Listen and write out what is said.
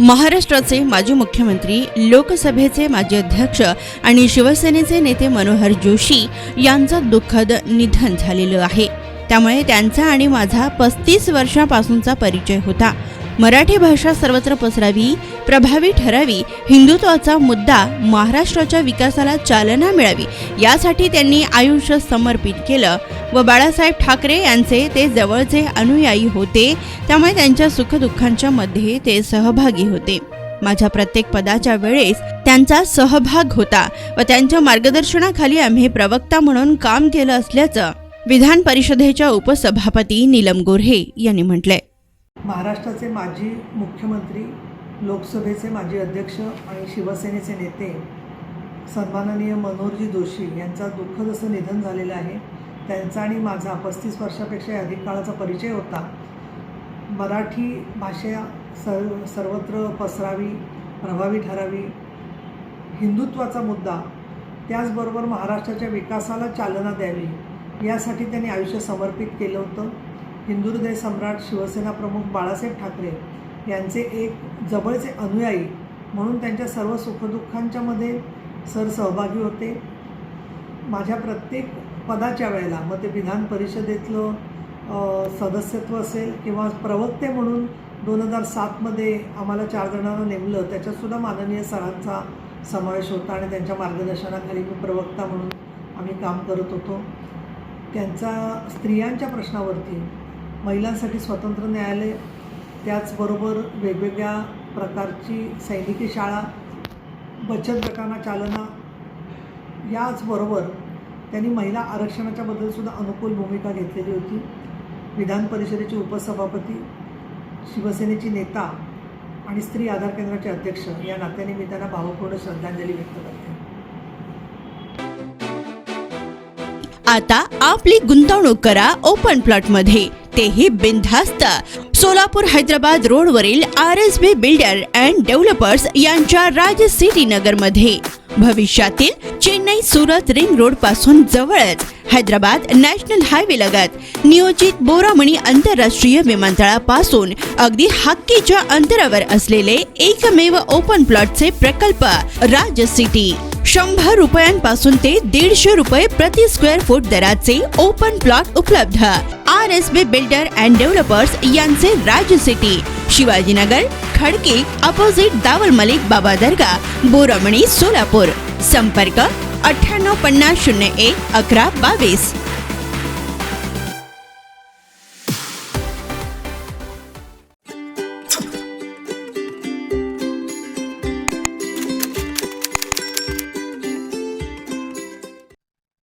महाराष्ट्राचे माजी मुख्यमंत्री लोकसभेचे माजी अध्यक्ष आणि शिवसेनेचे नेते मनोहर जोशी यांचं दुःखद निधन झालेलं आहे. त्यामुळे त्यांचा आणि माझा पस्तीस वर्षापासूनचा परिचय होता. मराठी भाषा सर्वत्र पसरावी प्रभावी ठरावी हिंदुत्वाचा मुद्दा महाराष्ट्राच्या विकासाला चालना मिळावी यासाठी त्यांनी आयुष्य समर्पित केलं व बाळासाहेब ठाकरे यांचे ते जवळचे अनुयायी होते त्यामुळे त्यांच्या सुखदुःखांच्या मध्ये ते सहभागी होते. माझ्या प्रत्येक पदाच्या वेळेस त्यांचा सहभाग होता व त्यांच्या मार्गदर्शनाखाली आम्ही प्रवक्ता म्हणून काम केलं असल्याचं विधान परिषदेच्या उपसभापती नीलम गोऱ्हे यांनी म्हटलंय. महाराष्ट्राचे माजी मुख्यमंत्री लोकसभेचे माजी अध्यक्ष आणि शिवसेनेचे नेते सन्माननीय मनोहरजी जोशी यांचा दुःखद असं निधन झालेलं आहे. त्यांचा आणि माझा पस्तीस वर्षापेक्षा अधिक काळाचा परिचय होता. मराठी भाषा सर्व सर्वत्र पसरावी प्रभावी ठरावी हिंदुत्वाचा मुद्दा त्याचबरोबर महाराष्ट्राच्या विकासाला चालना द्यावी यासाठी त्यांनी आयुष्य समर्पित केलं होतं. हिंदुहृदय सम्राट शिवसेना प्रमुख बाळासाहेब ठाकरे यांचे एक जवळचे अनुयायी म्हणून त्यांच्या सर्व सुखदुःखांच्यामध्ये सर सहभागी होते. माझ्या प्रत्येक पदाच्या वेळेला मग ते विधान परिषदेतलं सदस्यत्व असेल किंवा प्रवक्ते म्हणून दोन हजार सातमध्ये आम्हाला चार जणांना नेमलं त्याच्यातसुद्धा माननीय सरांचा समावेश होता आणि त्यांच्या मार्गदर्शनाखाली मी प्रवक्ता म्हणून आम्ही काम करत होतो. त्यांचा स्त्रियांच्या प्रश्नावरती महिलांसाठी स्वतंत्र न्यायालय त्याचबरोबर वेगवेगळ्या प्रकारची सैनिकी शाळा बचत गटांना चालना याचबरोबर त्यांनी महिला आरक्षणाच्या बद्दलसुद्धा अनुकूल भूमिका घेतलेली होती. विधान परिषदेचे उपसभापती शिवसेनेची नेता आणि स्त्री आधार केंद्राचे अध्यक्ष या नात्याने मी त्यांना भावपूर्ण श्रद्धांजली व्यक्त करते. आता आपली गुंतवणूक करा ओपन प्लॉटमध्ये तेही बिनधास्त. सोलापूर हैदराबाद रोडवरील R S B builder and developers यांच्या राज सिटी नगरमध्ये भविष्यातील चेन्नई सुरत रिंग रोडपासून जवळच हैदराबाद नॅशनल हायवे लगत नियोजित बोरामणी आंतरराष्ट्रीय विमानतळापासून अगदी हक्कीच्या अंतरावर असलेले एकमेव ओपन प्लॉटचे प्रकल्प राज सिटी. शंभर रुपयांपासून ते दीडशे रुपये प्रति स्क्वेअर फूट दराचे ओपन प्लॉट उपलब्ध. R S B builder and developers यांचे राज्य सिटी शिवाजीनगर खडके अपोजिट दावल मलिक बाबा दर्गा बोरमणी सोलापूर. संपर्क अठ्ठ्याण्णव पन्नास शून्य एक अकरा बावीस.